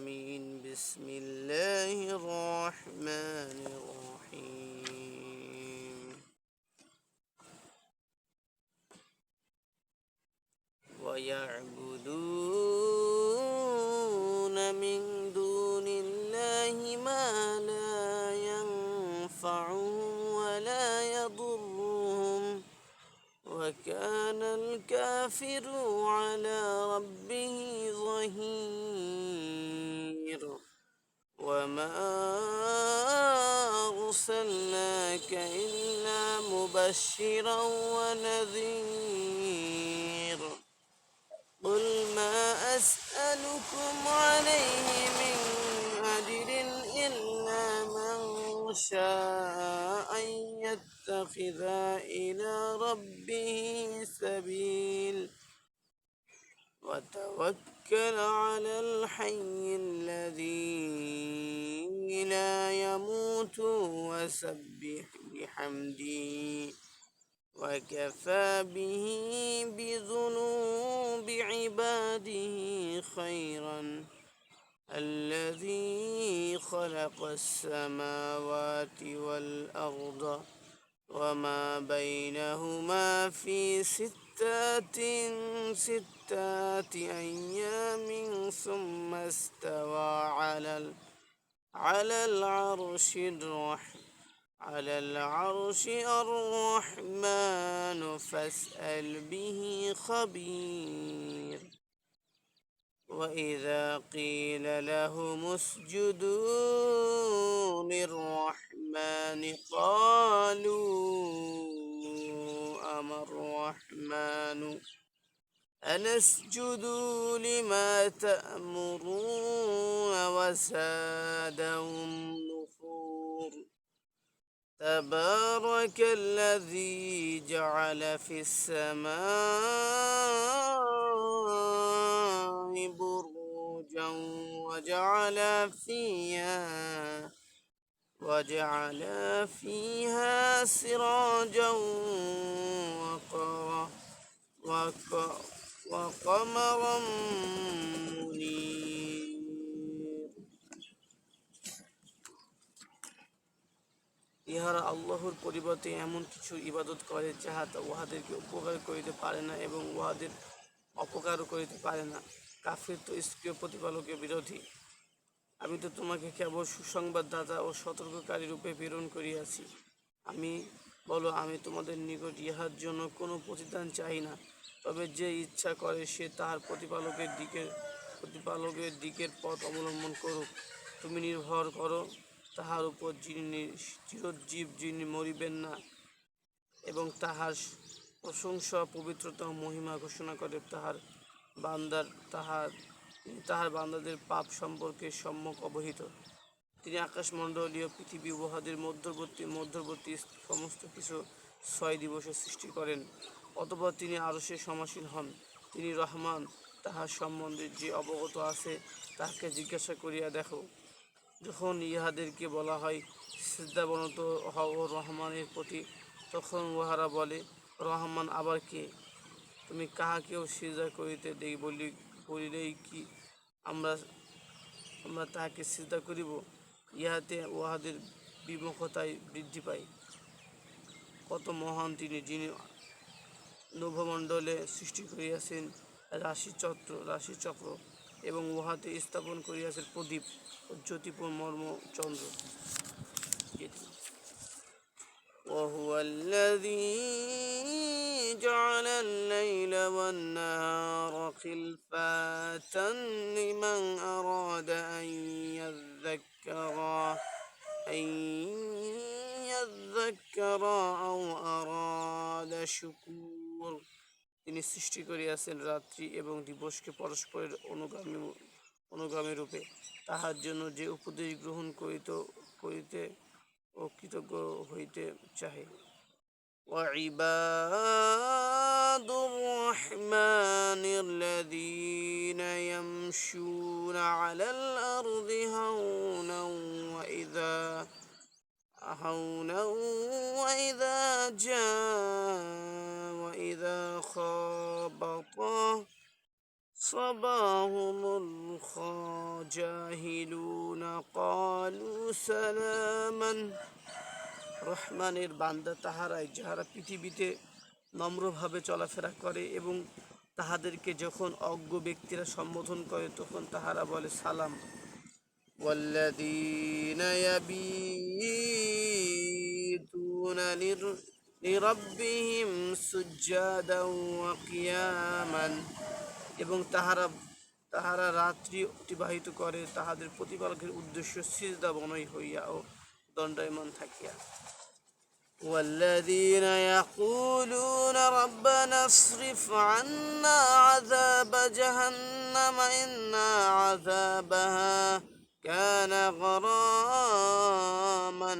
آمين بسم الله الرحمن الرحيم. ويعبدون من دون الله ما لا ينفعهم ولا يضرهم. وكان الكافر على أرسلناك إلا مبشرا ونذير قل ما أسألكم عليه من أجر إلا من شاء أن يتخذ إلى ربه سبيل وتوكل على الحي الذي لا يموت وسبح بحمده وكفى به بذنوب عباده خيرا الذي خلق السماوات والأرض وما بينهما في ستات ستات أيام ثم استوى على ال- على العرش الرحمن على العرش الرحمن فاسأل به خبير. وإذا قيل لهم اسجدوا للرحمن قالوا أما الرحمن أنسجد لما تأمرون وسادهم نفور تبارك الذي جعل في السماء بروجا وجعل فيها وجعل فيها سراجا وقرا وق- وقمرا منير ইহারা আল্লাহর পরিবর্তে এমন কিছু ইবাদত করে যাহা তা উহাদেরকে উপকার করিতে পারে না এবং উহাদের অপকারও করিতে পারে না কাফির তো স্ত্রীয় প্রতিপালকের বিরোধী আমি তো তোমাকে কেবল সুসংবাদদাতা ও সতর্ককারী রূপে প্রেরণ করিয়াছি আমি বলো আমি তোমাদের নিকট ইহার জন্য কোনো প্রতিদান চাই না তবে যে ইচ্ছা করে সে তাহার প্রতিপালকের দিকের প্রতিপালকের দিকের পথ অবলম্বন করুক। তুমি নির্ভর করো, তাহার উপর যিনি চিরজীব যিনি মরিবেন না, এবং তাহার প্রশংসা, পবিত্রতা মহিমা ঘোষণা করে তাহার বান্দার, তাহার তাহার বান্দাদের পাপ সম্পর্কে সম্যক অবহিত। তিনি আকাশমণ্ডলীয় পৃথিবী উহাদের মধ্যবর্তী মধ্যবর্তী সমস্ত কিছু ছয় দিবসে সৃষ্টি করেন। অতপর তিনি সে সমাসীন হন। তিনি রহমান, তাহার সম্বন্ধে যে অবগত আছে, তাহাকে জিজ্ঞাসা করিয়া দেখো। যখন ইহাদেরকে বলা হয় সিদ্ধাবনত হও রহমানের প্রতি তখন উহারা বলে, রহমান আবার কে? তুমি কাহাকেও সিজা করিতে দেই বলি, বলিলেই কি আমরা আমরা তাহাকে সিজা করিব? ইহাতে উহাদের বিমুখতায় বৃদ্ধি পায়। কত মহান তিনি, যিনি নভমণ্ডলে সৃষ্টি করিয়াছেন রাশিচক্র রাশিচক্র এবং উহাতে স্থাপন করিয়াছেন প্রদীপ ও জ্যোতিপুর মর্ম চন্দ্র وهو الذي جعل الليل والنهار خلفة لمن أراد أن يذكر أن يذكر أو أراد شكور তিনি সৃষ্টি করিয়াছেন রাত্রি এবং দিবসকে পরস্পরের অনুগামী অনুগামী রূপে তাহার জন্য যে উপদেশ গ্রহণ করিত করিতে ও কৃতজ্ঞ হইতে চাহে وعباد الرحمن الذين يمشون على الأرض هونا وإذا هونا وإذا جاء وإذا خابطه صباهم الخاجاهلون قالوا سلاما রহমানের বান্দা তাহারাই যাহারা পৃথিবীতে নম্রভাবে চলাফেরা করে এবং তাহাদেরকে যখন অজ্ঞ ব্যক্তিরা সম্বোধন করে তখন তাহারা বলে সালাম والذين يبيتون لر- لربهم سجدا وقياما এবং তাহারা তাহারা রাত্রি অতিবাহিত করে তাহাদের প্রতিপালকের উদ্দেশ্য সিজদা বনই হইয়া ও দণ্ডায়মান থাকিয়া والذين يقولون ربنا اصرف عنا عذاب جهنم إن عذابها كان غراما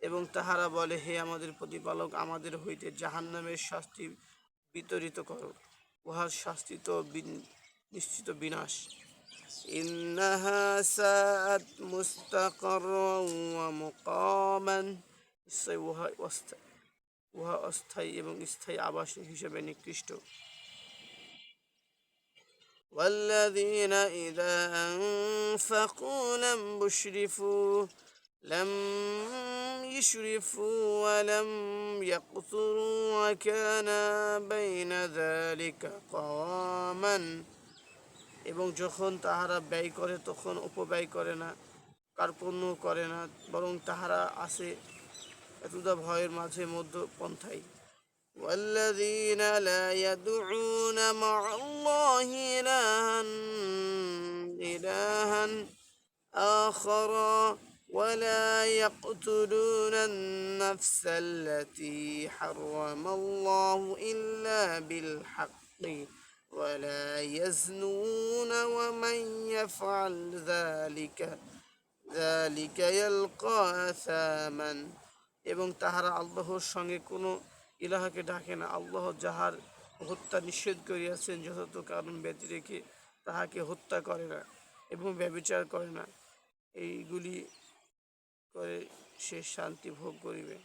এবং তাহারা বলে হে আমাদের প্রতিপালক আমাদের হইতে জাহান্নামের শাস্তি বিতরিত করো উহার শাস্তি তো বিন- নিশ্চিত বিনাশ إنها ساءت مستقرا ومقاما নিশ্চয় উহা অস্থায়ী উহা অস্থায়ী এবং স্থায়ী আবাস হিসেবে নিকৃষ্ট والذين إذا أنفقوا لم يشرفوا لم يشرفوا ولم يقتروا وكان بين ذلك قواما এবং যখন তাহারা ব্যয় করে তখন উপব্যয় করে না কার্পণ্য করে না বরং তাহারা আছে এতদা ভয়ের মাঝে মধ্য পন্থায় والذين لا يدعون مع الله إلها إلها آخر ولا يقتلون النفس التي حرم الله إلا بالحق ولا يزنون ومن يفعل ذلك ذلك يلقى أثاما এবং তাহারা আল্লাহর সঙ্গে কোনো ইলাহাকে ডাকে না আল্লাহ যাহার হত্যা নিষেধ করিয়াছেন যথার্থ কারণ ব্যতি রেখে তাহাকে হত্যা করে না এবং ব্যবিচার করে না এইগুলি করে সে শান্তি ভোগ করিবে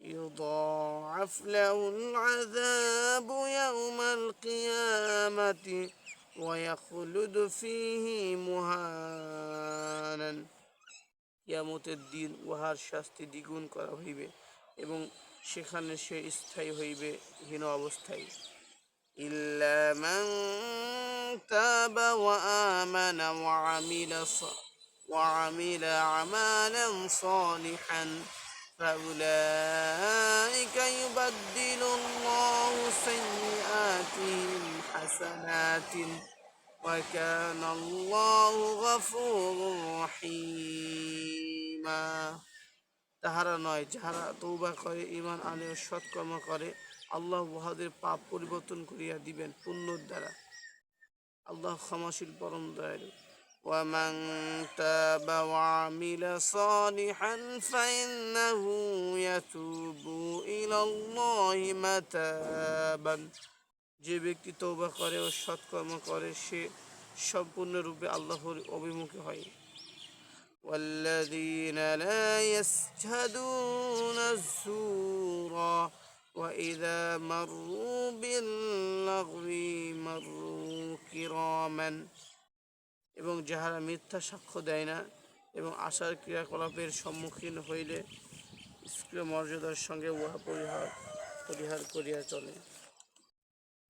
يضاعف له العذاب يوم القيامة ويخلد فيه مهانا কিয়ামতের দিন উহার শাস্তি দ্বিগুণ করা হইবে এবং সেখানে সে স্থায়ী হইবে হীন অবস্থায় إلا من تاب وآمن وعمل ص- وعمل عملا صالحا فأولئك يبدل الله سيئاتهم حسنات وكان الله غفورا رحيما তাহারা নয় যাহারা তৌবা করে ইমান আনে ও সৎকর্ম করে আল্লাহ উহাদের পাপ পরিবর্তন করিয়া দিবেন পুণ্যর দ্বারা আল্লাহ ক্ষমাশীল পরম দয়ালু ومن تاب وعمل صالحا فإنه يتوب إلى الله متابا যে ব্যক্তি তৌবা করে ও সৎকর্ম করে সে সম্পূর্ণরূপে আল্লাহর অভিমুখী হয় والذين لا يشهدون الزور وإذا مروا باللغو مروا كراما এবং যাহারা মিথ্যা সাক্ষ্য দেয় না এবং আশার ক্রিয়াকলাপের সম্মুখীন হইলে স্ক্রিয় মর্যাদার সঙ্গে উহা পরিহার পরিহার করিয়া চলে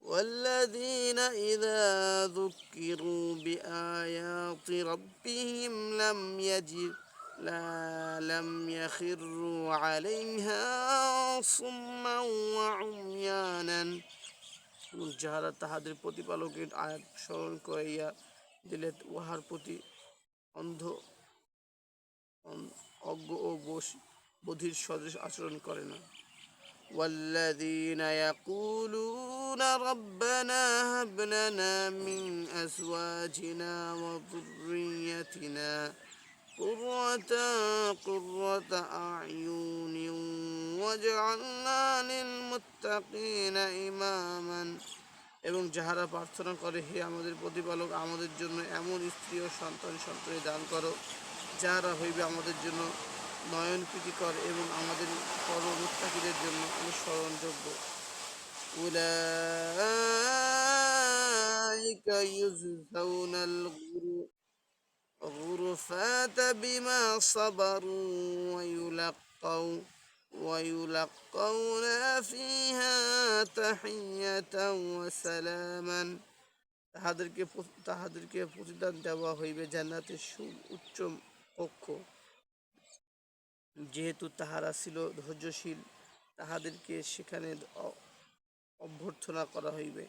والذين إذا ذكروا بآيات ربهم لم يجد لا لم يخروا عليها صما وعميانا এবং যাহারা তাহাদের প্রতিপালকের আয়াত স্মরণ করাইয়া দিলে উহার প্রতি অন্ধ অন- অজ্ঞ ও বশ- বধির সদৃশ আচরণ করে না والذين يقولون ربنا هب لنا من أزواجنا وذريتنا قرة قرة أعين واجعلنا للمتقين إماما এবং যাহারা প্রার্থনা করে হে আমাদের প্রতিপালক আমাদের জন্য এমন স্ত্রী ও সন্তান সন্ততি দান করো যাহারা হইবে আমাদের জন্য নয়ন প্রীতিকর এবং আমাদের পরমুত্তাকিদের জন্য অনুসরণযোগ্য أولئك يجزون الغر- الغرفات بما صبروا ويلقوا ويلقون فيها تحية وسلاما তাহাদেরকে প্র- তাহাদেরকে প্রতিদান দেওয়া হইবে জান্নাতের সুউচ্চ কক্ষ যেহেতু তাহারা ছিল ধৈর্যশীল তাহাদেরকে সেখানে অ- অভ্যর্থনা করা হইবে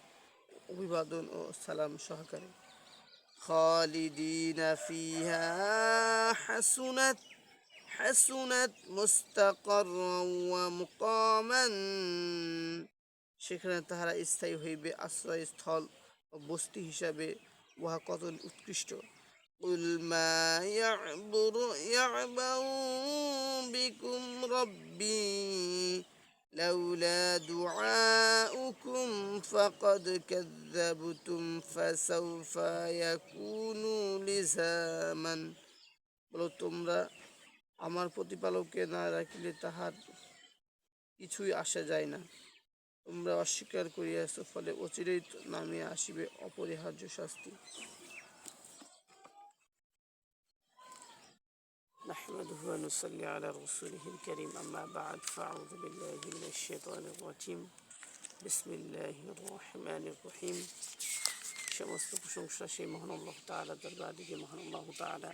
অভিবাদন ও সালাম সহকারে খালিদিনা ফিহা হাসুনাত হাসুনাত মুস্তাকাররান ওয়া মুকামান সেখানে তাহারা স্থায়ী হইবে আশ্রয়স্থল ও বস্তি হিসাবে উহা কত উৎকৃষ্ট قل ما يعبر يعبأ بكم ربي لولا دعاؤكم فقد كذبتم فسوف يكون لزاما বলো তোমরা আমার প্রতিপালককে না রাখিলে তাহার কিছুই আসা যায় না তোমরা অস্বীকার করিয়াছ ফলে অচিরেই তো নামিয়ে আসিবে অপরিহার্য শাস্তি نحمده ونصلي على رسوله الكريم أما بعد فأعوذ بالله من الشيطان الرجيم بسم الله الرحمن الرحيم সমস্ত প্রশংসা সেই মহান আল্লাহ তাআলা দরবারে যে মহান আল্লাহ তাআলা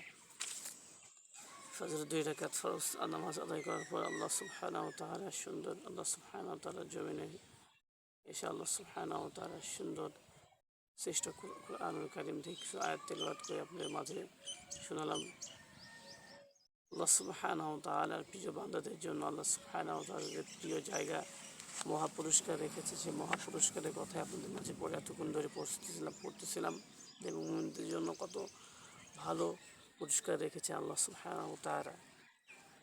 ফজর দুই রাকাত ফরজ নামাজ আদায় করার পর আল্লাহ সুবহানাহু ওয়া তাআলা সুন্দর, আল্লাহ সুবহানাহু ওয়া তাআলা জমিনে এসে আল্লাহ সুবহানাহু ওয়া তাআলা সুন্দর শ্রেষ্ঠ কোরআনুল কারীম থেকে কিছু আয়াত তেলাওয়াত করে আপনাদের মাঝে শোনালাম। আল্লাহ সুবহানাহু ওয়া তাআলার প্রিয় বান্দাদের জন্য আল্লাহ ওয়া তাআলার প্রিয় জায়গা মহাপুরস্কার রেখেছে, সেই মহা পুরস্কারের কথাই আপনাদের মাঝে পড়ে এতক্ষণ ধরে পড়তেছিলাম পড়তেছিলাম। এবং জন্য কত ভালো পুরস্কার রেখেছে আল্লাহ সুবহানাহু ওয়া তাআলা।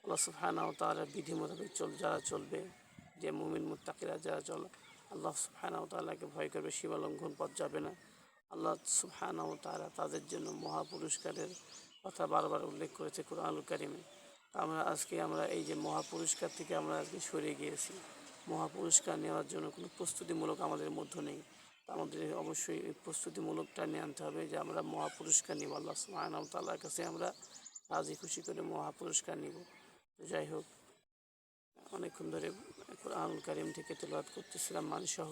আল্লাহ সুবহানাহু ওয়া তাআলার বিধি মোতাবেক চল যারা চলবে, যে মুমিন মুত্তাকিরা যারা চল আল্লাহ সুবহানাহু ওয়া তাআলাকে ভয় করবে, সীমা লঙ্ঘন পথ যাবে না। আল্লাহ ওয়া তাআলা তাদের জন্য মহা পুরস্কারের কথা বারবার উল্লেখ করেছে কোরআনুল কারিমে। আমরা আজকে আমরা এই যে মহাপুরস্কার থেকে আমরা আজকে সরে গিয়েছি। মহাপুরস্কার নেওয়ার জন্য কোনো প্রস্তুতিমূলক আমাদের মধ্যে নেই। আমাদের অবশ্যই এই প্রস্তুতিমূলকটা নিয়ে আনতে হবে যে আমরা মহাপুরস্কার নিব আল্লাহ সুবহানাহু ওয়া কাছে আমরা রাজি খুশি করে মহাপুরস্কার নিব। তো যাই হোক অনেকক্ষণ ধরে কোরআনুল কারিম থেকে তেলাওয়াত করতেছিলাম মানসহ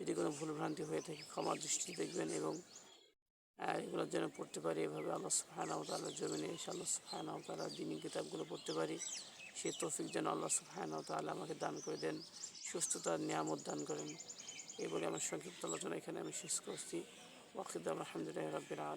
যদি কোনো ভুলভ্রান্তি হয়ে থাকে ক্ষমা দৃষ্টি দেখবেন এবং আহ, এগুলোর যেন পড়তে পারি এভাবে আল্লাহ ওয়া তাআলার জমিনে এসে আল্লাহ ওয়া তাআলার দিনী কিতাবগুলো পড়তে পারি। সে তৌফিক যেন আল্লাহ সুবহানাহু ওয়া তাআলা আমাকে দান করে দেন সুস্থতার নিয়ামত দান করেন। এই বলে আমার সংক্ষিপ্ত আলোচনা এখানে আমি শেষ করছি ওয়াকিদ আলহামদুলিল্লাহ রাব্বিল আলামিন